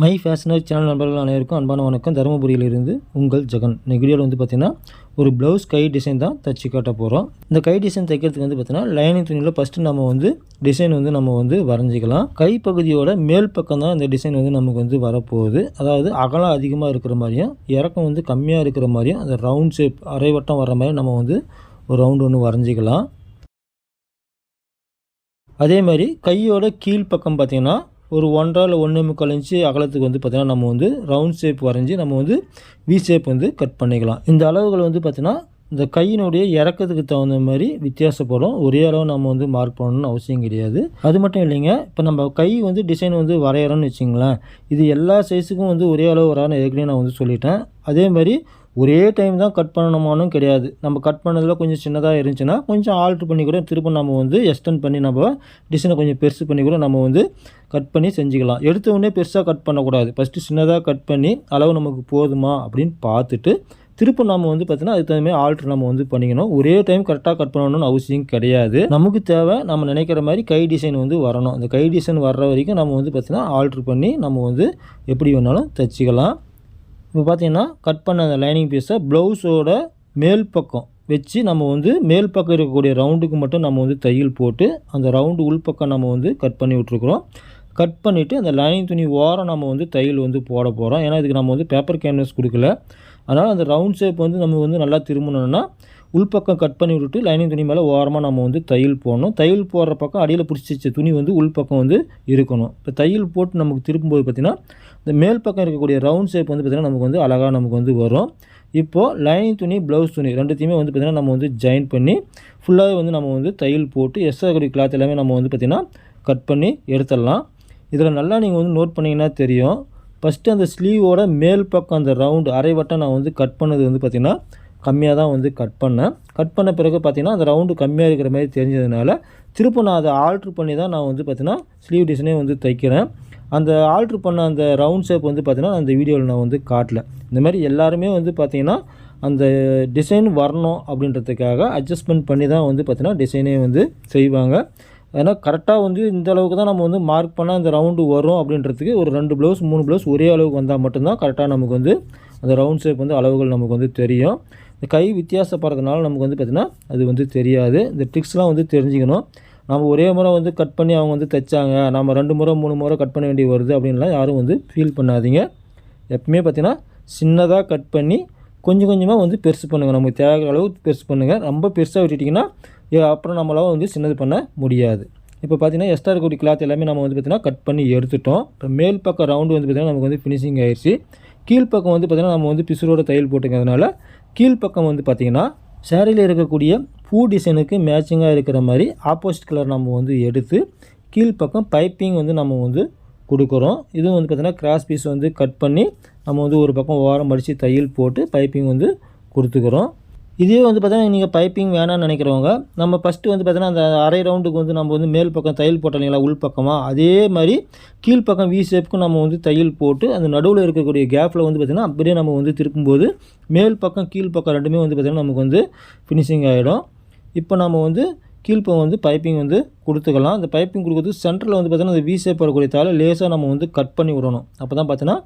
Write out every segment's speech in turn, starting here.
My fashioner channel நண்பர்கள் அனைவருக்கும் அன்பான வணக்கம். தருமபுரியிலிருந்து உங்கள் ஜெகன். இந்த வீடியோவில் வந்து பார்த்திங்கன்னா ஒரு ப்ளவுஸ் கை டிசைன் தான் தச்சு காட்ட போகிறோம் இந்த கை டிசைன் தைக்கிறதுக்கு வந்து பார்த்திங்கன்னா லைனிங் துணியில் ஃபஸ்ட்டு நம்ம வந்து டிசைன் வந்து நம்ம வந்து வரைஞ்சிக்கலாம். கைப்பகுதியோட மேல் பக்கம் தான் இந்த டிசைன் வந்து நமக்கு வந்து வரப்போகுது. அதாவது அகலம் அதிகமாக இருக்கிற மாதிரியும் இறக்கம் வந்து கம்மியாக இருக்கிற மாதிரியும் அந்த ரவுண்ட் ஷேப் அரைவட்டம் வர மாதிரி நம்ம வந்து ஒரு ரவுண்டு ஒன்று வரைஞ்சிக்கலாம். அதே மாதிரி கையோட கீழ் பக்கம் பார்த்திங்கன்னா ஒரு ஒன்றரை இல்லை ஒன்று முக்கால் இன்ச்சு அகலத்துக்கு வந்து பார்த்திங்கன்னா நம்ம வந்து ரவுண்ட் ஷேப் வரைஞ்சி நம்ம வந்து வி ஷேப் வந்து கட் பண்ணிக்கலாம். இந்த அளவுகள் வந்து பார்த்திங்கன்னா இந்த கையினுடைய இறக்கத்துக்கு தகுந்த மாதிரி வித்தியாசப்படும். ஒரே அளவு நம்ம வந்து மார்க் பண்ணணும்னு அவசியம் கிடையாது. அது மட்டும் இல்லைங்க இப்போ நம்ம கை வந்து டிசைன் வந்து வரைகிறோன்னு வச்சிங்களேன் இது எல்லா சைஸுக்கும் வந்து ஒரே அளவு வரான்னு ஏற்கனவே நான் வந்து சொல்லிட்டேன். அதே மாதிரி ஒரே டைம் தான் கட் பண்ணணுமானும் கிடையாது. நம்ம கட் பண்ணதில் கொஞ்சம் சின்னதாக இருந்துச்சுன்னா கொஞ்சம் ஆல்ட்ரு பண்ணி கூட திரும்ப நம்ம வந்து எக்ஸ்டெண்ட் பண்ணி நம்ம டிசைனை கொஞ்சம் பெருசு பண்ணி கூட நம்ம வந்து கட் பண்ணி செஞ்சுக்கலாம். எடுத்த உடனே பெருசாக கட் பண்ணக்கூடாது. ஃபஸ்ட்டு சின்னதாக கட் பண்ணி அளவு நமக்கு போதுமா அப்படின்னு பார்த்துட்டு திரும்ப நம்ம வந்து பார்த்தீங்கன்னா அதுக்கு தகுந்த மாதிரி ஆல்ட்ரு நம்ம வந்து பண்ணிக்கணும். ஒரே டைம் கரெக்டாக கட் பண்ணணும்னு அவசியம் கிடையாது. நமக்கு தேவை நம்ம நினைக்கிற மாதிரி கை டிசைன் வந்து வரணும். அந்த கை டிசைன் வர்ற வரைக்கும் நம்ம வந்து பார்த்திங்கன்னா ஆல்ட்ரு பண்ணி நம்ம வந்து எப்படி வேணாலும் தைச்சிக்கலாம். இப்போ பார்த்திங்கன்னா கட் பண்ண அந்த லைனிங் பீஸை ப்ளவுஸோட மேல் பக்கம் வச்சு நம்ம வந்து மேல் பக்கம் இருக்கக்கூடிய ரவுண்டுக்கு மட்டும் நம்ம வந்து தையல் போட்டு அந்த ரவுண்டு உள்பக்கம் நம்ம வந்து கட் பண்ணி விட்ருக்குறோம் கட் பண்ணிவிட்டு அந்த லைனிங் துணி ஓரம் நம்ம வந்து தையல் வந்து போட போகிறோம் ஏன்னா இதுக்கு நம்ம வந்து பேப்பர் கேன்வஸ் கொடுக்கல. அதனால் அந்த ரவுண்ட் ஷேப் வந்து நம்ம வந்து நல்லா திரும்பணும்னா உள்பக்கம் கட் பண்ணி விட்டுட்டு லைனிங் துணி மேலே ஓரமாக நம்ம வந்து தையல் போடணும். தையல் போடுற பக்கம் அடியில் பிடிச்சி துணி வந்து உள்பக்கம் வந்து இருக்கணும். இப்போ தையல் போட்டு நமக்கு திரும்பும்போது பார்த்திங்கன்னா இந்த மேல் பக்கம் இருக்கக்கூடிய ரவுண்ட் ஷேப் வந்து பார்த்திங்கன்னா நமக்கு வந்து அழகாக நமக்கு வந்து வரும். இப்போது லைனிங் துணி ப்ளவுஸ் துணி ரெண்டுத்தையுமே வந்து பார்த்திங்கன்னா நம்ம வந்து ஜாயின் பண்ணி ஃபுல்லாகவே வந்து நம்ம வந்து தையல் போட்டு எக்ஸ்ட்ரா கூடிய கிளாத் எல்லாமே நம்ம வந்து பார்த்திங்கன்னா கட் பண்ணி எடுத்துடலாம். இதில் நல்லா நீங்கள் வந்து நோட் பண்ணிங்கன்னா தெரியும். ஃபஸ்ட்டு அந்த ஸ்லீவோட மேல் பக்கம் அந்த ரவுண்டு அரைவட்டம் நான் வந்து கட் பண்ணது வந்து பார்த்திங்கன்னா கம்மியாக தான் வந்து கட் பண்ணேன். கட் பண்ண பிறகு பார்த்திங்கன்னா அந்த ரவுண்டு கம்மியாக இருக்கிற மாதிரி தெரிஞ்சதுனால திரும்ப நான் அதை ஆல்ட்ரு பண்ணி தான் நான் வந்து பார்த்திங்கன்னா ஸ்லீவ் டிசைனே வந்து தைக்கிறேன். அந்த ஆல்ட்ரு பண்ண அந்த ரவுண்ட் ஷேப் வந்து பார்த்திங்கன்னா அந்த வீடியோவில் நான் வந்து காட்டல. இந்த மாதிரி எல்லாருமே வந்து பார்த்திங்கன்னா அந்த டிசைன் வரணும் அப்படின்றதுக்காக அட்ஜஸ்ட்மெண்ட் பண்ணி தான் வந்து பார்த்திங்கன்னா டிசைனே வந்து செய்வாங்க. ஏன்னா கரெக்டாக வந்து இந்த அளவுக்கு தான் நம்ம வந்து மார்க் பண்ணால் அந்த ரவுண்டு வரும் அப்படின்றதுக்கு ஒரு ரெண்டு ப்ளவுஸ் மூணு ப்ளவுஸ் ஒரே அளவுக்கு வந்தால் மட்டும்தான் கரெக்டாக நமக்கு வந்து அந்த ரவுண்ட் ஷேப் வந்து அளவுகள் நமக்கு வந்து தெரியும். இந்த கை வித்தியாசப்படுறதுனால நமக்கு வந்து பார்த்திங்கன்னா அது வந்து தெரியாது. இந்த ட்ரிக்ஸ்லாம் வந்து தெரிஞ்சுக்கணும். நம்ம ஒரே முறை வந்து கட் பண்ணி அவங்க வந்து தைச்சாங்க நம்ம ரெண்டு முறை மூணு முறை கட் பண்ண வேண்டி வருது அப்படின்லாம் யாரும் வந்து ஃபீல் பண்ணாதீங்க. எப்பவுமே பார்த்திங்கன்னா சின்னதாக கட் பண்ணி கொஞ்சம் கொஞ்சமாக வந்து பெருசு பண்ணுங்கள் நமக்கு தேவையான அளவு பெருசு பண்ணுங்கள் ரொம்ப பெருசாக விட்டுட்டிங்கன்னா அப்புறம் நம்மளால் வந்து சின்னது பண்ண முடியாது. இப்போ பார்த்தீங்கன்னா எக்ஸ்ட்ரா இருக்கக்கூடிய கிளாத் எல்லாமே நம்ம வந்து பார்த்திங்கன்னா கட் பண்ணி எடுத்துட்டோம். இப்போ மேல் பக்கம் ரவுண்டு வந்து பார்த்திங்கன்னா நமக்கு வந்து ஃபினிஷிங் ஆயிடுச்சு கீழ்ப்பக்கம் வந்து பார்த்திங்கன்னா நம்ம வந்து பிசுரோட தையல் போட்டுக்கிறதுனால கீழ்ப்பக்கம் வந்து பார்த்திங்கன்னா சேரீயில் இருக்கக்கூடிய பூ டிசைனுக்கு மேட்சிங்காக இருக்கிற மாதிரி ஆப்போசிட் கலர் நம்ம வந்து எடுத்து கீழ்ப்பக்கம் பைப்பிங் வந்து நம்ம வந்து கொடுக்குறோம். இதுவும் வந்து பார்த்திங்கன்னா கிராஸ் பீஸ் வந்து கட் பண்ணி நம்ம வந்து ஒரு பக்கம் ஓரம் அடித்து தையல் போட்டு பைப்பிங் வந்து கொடுத்துக்கிறோம். இதே வந்து பார்த்தீங்கன்னா நீங்கள் பைப்பிங் வேணாம்னு நினைக்கிறவங்க நம்ம ஃபஸ்ட்டு வந்து பார்த்தீங்கன்னா அந்த அரை ரவுண்டுக்கு வந்து நம்ம வந்து மேல் பக்கம் தையல் போட்டோம் இல்லைங்களா உள் பக்கமாக அதே மாதிரி கீழ்ப்பக்கம் வி ஷேப்புக்கும் நம்ம வந்து தையல் போட்டு அந்த நடுவில் இருக்கக்கூடிய கேப்பில் வந்து பார்த்திங்கன்னா அப்படியே நம்ம வந்து திருப்பும்போது மேல் பக்கம் கீழ் பக்கம் ரெண்டுமே வந்து பார்த்திங்கன்னா நமக்கு வந்து ஃபினிஷிங் ஆகிடும் இப்போ நம்ம வந்து கீழ்ப்பம் வந்து பைப்பிங் வந்து கொடுத்துக்கலாம். அந்த பைப்பிங் கொடுக்குறது சென்டரில் வந்து பார்த்திங்கன்னா அந்த வி ஷேப் வரக்கூடிய தால லேசாக நம்ம வந்து கட் பண்ணி விடணும். அப்போ தான் பார்த்தீங்கன்னா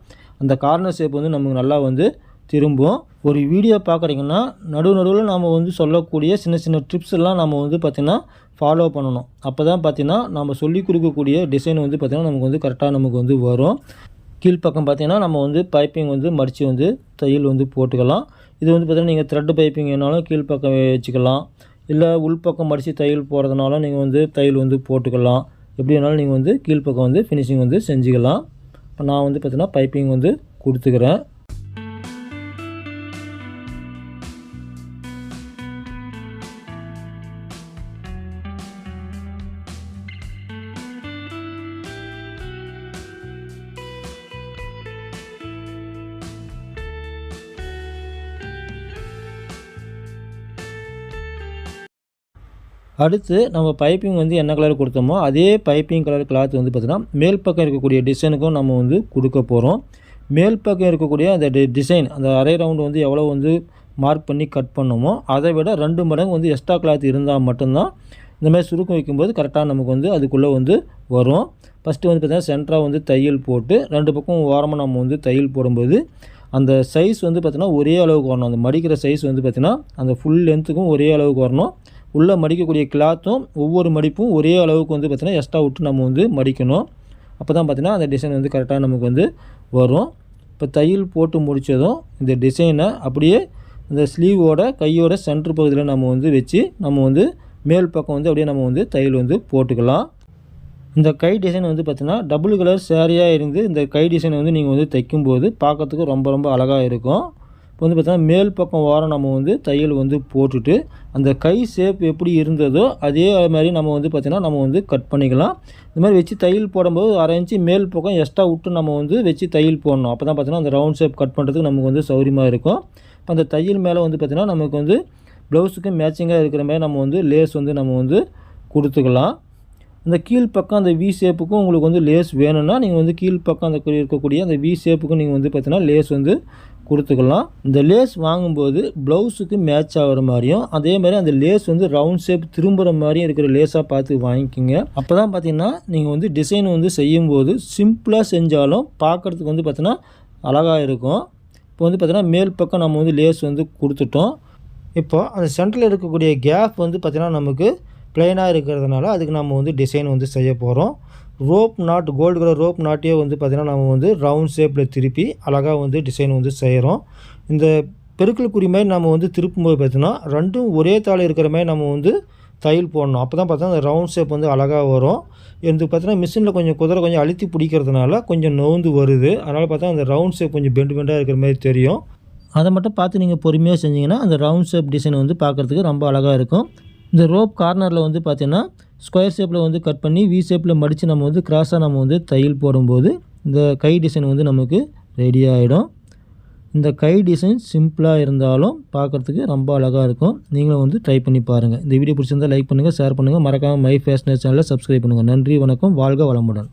அந்த கார்னர் ஷேப் வந்து நமக்கு நல்லா வந்து திரும்பும். ஒரு வீடியோ பார்க்குறீங்கன்னா நடு நடுவில் நாம் வந்து சொல்லக்கூடிய சின்ன சின்ன ட்ரிப்ஸ் எல்லாம் நம்ம வந்து பார்த்திங்கன்னா ஃபாலோ பண்ணணும். அப்போ தான் பார்த்திங்கன்னா நம்ம சொல்லி கொடுக்கக்கூடிய டிசைன் வந்து பார்த்திங்கன்னா நமக்கு வந்து கரெக்டாக நமக்கு வந்து வரும். கீழ்ப்பக்கம் பார்த்திங்கன்னா நம்ம வந்து பைப்பிங் வந்து மடித்து வந்து தையல் வந்து போட்டுக்கலாம். இது வந்து பார்த்திங்கன்னா நீங்கள் த்ரெட் பைப்பிங் வேணாலும் கீழ்ப்பக்கம் வச்சுக்கலாம். இல்லை உள்பக்கம் மடித்து தையல் போகிறதுனால நீங்கள் வந்து தையல் வந்து போட்டுக்கலாம். எப்படி வேணாலும் நீங்கள் வந்து கீழ்ப்பக்கம் வந்து ஃபினிஷிங் வந்து செஞ்சுக்கலாம். இப்போ நான் வந்து பார்த்திங்கன்னா பைப்பிங் வந்து கொடுத்துக்கிறேன். அடுத்து நம்ம பைப்பிங் வந்து என்ன கலர் கொடுத்தோமோ அதே பைப்பிங் கலர் கிளாத் வந்து பார்த்திங்கன்னா மேல் பக்கம் இருக்கக்கூடிய டிசைனுக்கும் நம்ம வந்து கொடுக்க போகிறோம் மேல் பக்கம் இருக்கக்கூடிய அந்த டிசைன் அந்த அரை ரவுண்டு வந்து எவ்வளோ வந்து மார்க் பண்ணி கட் பண்ணோமோ அதை விட ரெண்டு மடங்கு வந்து எக்ஸ்ட்ரா கிளாத் இருந்தால் மட்டும்தான் இந்த மாதிரி சுருக்கம் வைக்கும்போது கரெக்டாக நமக்கு வந்து அதுக்குள்ளே வந்து வரும். ஃபஸ்ட்டு வந்து பார்த்திங்கன்னா சென்டராக வந்து தையல் போட்டு ரெண்டு பக்கம் ஓரமாக நம்ம வந்து தையல் போடும்போது அந்த சைஸ் வந்து பார்த்திங்கன்னா ஒரே அளவுக்கு வரணும். அந்த மடிக்கிற சைஸ் வந்து பார்த்திங்கன்னா அந்த ஃபுல் லென்த்துக்கும் ஒரே அளவுக்கு வரணும். உள்ளே மடிக்கக்கூடிய கிளாத்தும் ஒவ்வொரு மடிப்பும் ஒரே அளவுக்கு வந்து பார்த்திங்கன்னா எக்ஸ்ட்ரா விட்டு நம்ம வந்து மடிக்கணும். அப்போ தான் பார்த்திங்கன்னா அந்த டிசைன் வந்து கரெக்டாக நமக்கு வந்து வரும். இப்போ தையல் போட்டு முடித்ததும் இந்த டிசைனை அப்படியே இந்த ஸ்லீவோட கையோட சென்ட்ரு பகுதியில் நம்ம வந்து வச்சு நம்ம வந்து மேல் பக்கம் வந்து அப்படியே நம்ம வந்து தையல் வந்து போட்டுக்கலாம். இந்த கை டிசைன் வந்து பார்த்திங்கன்னா டபுள் கலர் சேரீயாக இருந்து இந்த கை டிசைனை வந்து நீங்கள் வந்து தைக்கும்போது பார்க்கறதுக்கு ரொம்ப ரொம்ப அழகாக இருக்கும். இப்போ வந்து பார்த்திங்கன்னா மேல் பக்கம் ஓரம் நம்ம வந்து தையல் வந்து போட்டுட்டு அந்த கை ஷேப் எப்படி இருந்ததோ அதே மாதிரி நம்ம வந்து பார்த்திங்கன்னா நம்ம வந்து கட் பண்ணிக்கலாம். இந்த மாதிரி வச்சு தையல் போடும்போது அரை இன்ச்சு மேல் பக்கம் எக்ஸ்ட்ரா விட்டு நம்ம வந்து வச்சு தையல் போடணும். அப்போ தான் பார்த்திங்கன்னா அந்த ரவுண்ட் ஷேப் கட் பண்ணுறதுக்கு நமக்கு வந்து சௌரியமாக இருக்கும். இப்போ அந்த தையல் மேலே வந்து பார்த்திங்கன்னா நமக்கு வந்து ப்ளவுஸுக்கு மேட்சிங்காக இருக்கிற மாதிரி நம்ம வந்து லேஸ் வந்து நம்ம வந்து கொடுத்துக்கலாம். இந்த கீழ்ப்பக்கம் அந்த வி ஷேப்புக்கும் உங்களுக்கு வந்து லேஸ் வேணும்னா நீங்கள் வந்து கீழ்ப்பக்கம் அந்த இருக்கக்கூடிய அந்த வி ஷேப்புக்கும் நீங்கள் வந்து பார்த்தீங்கன்னா லேஸ் வந்து கொடுத்துக்கலாம். இந்த லேஸ் வாங்கும்போது ப்ளவுஸுக்கு மேட்ச் ஆகிற மாதிரியும் அதே மாதிரி அந்த லேஸ் வந்து ரவுண்ட் ஷேப் திரும்புகிற மாதிரியும் இருக்கிற லேஸாக பார்த்து வாங்கிக்கோங்க. அப்போ தான் பார்த்தீங்கன்னா நீங்கள் வந்து டிசைன் வந்து செய்யும்போது சிம்பிளாக செஞ்சாலும் பார்க்குறதுக்கு வந்து பார்த்தீங்கன்னா அழகாக இருக்கும். இப்போ வந்து பார்த்தீங்கன்னா மேல் பக்கம் நம்ம வந்து லேஸ் வந்து கொடுத்துட்டோம். இப்போ அந்த சென்டரில் இருக்கக்கூடிய கேப் வந்து பார்த்திங்கன்னா நமக்கு ப்ளைனாக இருக்கிறதுனால அதுக்கு நம்ம வந்து டிசைன் வந்து செய்ய போகிறோம் rope knot gold colour rope நாட்டையே வந்து பார்த்திங்கன்னா நம்ம வந்து ரவுண்ட் ஷேப்பில் திருப்பி அழகாக வந்து டிசைன் வந்து செய்கிறோம் இந்த பெருக்கல் குறி மாதிரி நம்ம வந்து திருப்பும்போது பார்த்தீங்கன்னா ரெண்டும் ஒரே தாள் இருக்கிற மாதிரி நம்ம வந்து தையல் போடணும். அப்போ தான் பார்த்தா அந்த ரவுண்ட் ஷேப் வந்து அழகாக வரும். இது பார்த்தீங்கன்னா மிஷினில் கொஞ்சம் குதிரை கொஞ்சம் அழுத்தி பிடிக்கிறதுனால கொஞ்சம் நோந்து வருது. அதனால் பார்த்தா அந்த ரவுண்ட் ஷேப் கொஞ்சம் பெண்டு பெண்டாக இருக்கிற மாதிரி தெரியும். அதை மட்டும் பார்த்து நீங்கள் பொறுமையாக செஞ்சீங்கன்னா அந்த ரவுண்ட் ஷேப் டிசைன் வந்து பார்க்குறதுக்கு ரொம்ப அழகாக இருக்கும். இந்த ரோப் கார்னரில் வந்து பார்த்திங்கன்னா ஸ்கொயர் ஷேப்பில் வந்து கட் பண்ணி வி ஷேப்பில் மடித்து நம்ம வந்து கிராஸாக நம்ம வந்து தையல் போடும்போது இந்த கை டிசைன் வந்து நமக்கு ரெடி ஆகிடும் இந்த கை டிசைன் சிம்பிளாக இருந்தாலும் பார்க்குறதுக்கு ரொம்ப அழகாக இருக்கும். நீங்களும் வந்து ட்ரை பண்ணி பாருங்கள் இந்த வீடியோ பிடிச்சிருந்தால் லைக் பண்ணுங்கள் ஷேர் பண்ணுங்கள் மறக்காமல் மை ஃபேஷனர் சேனலில் சப்ஸ்கிரைப் பண்ணுங்கள் நன்றி வணக்கம். வாழ்க வளமுடன்.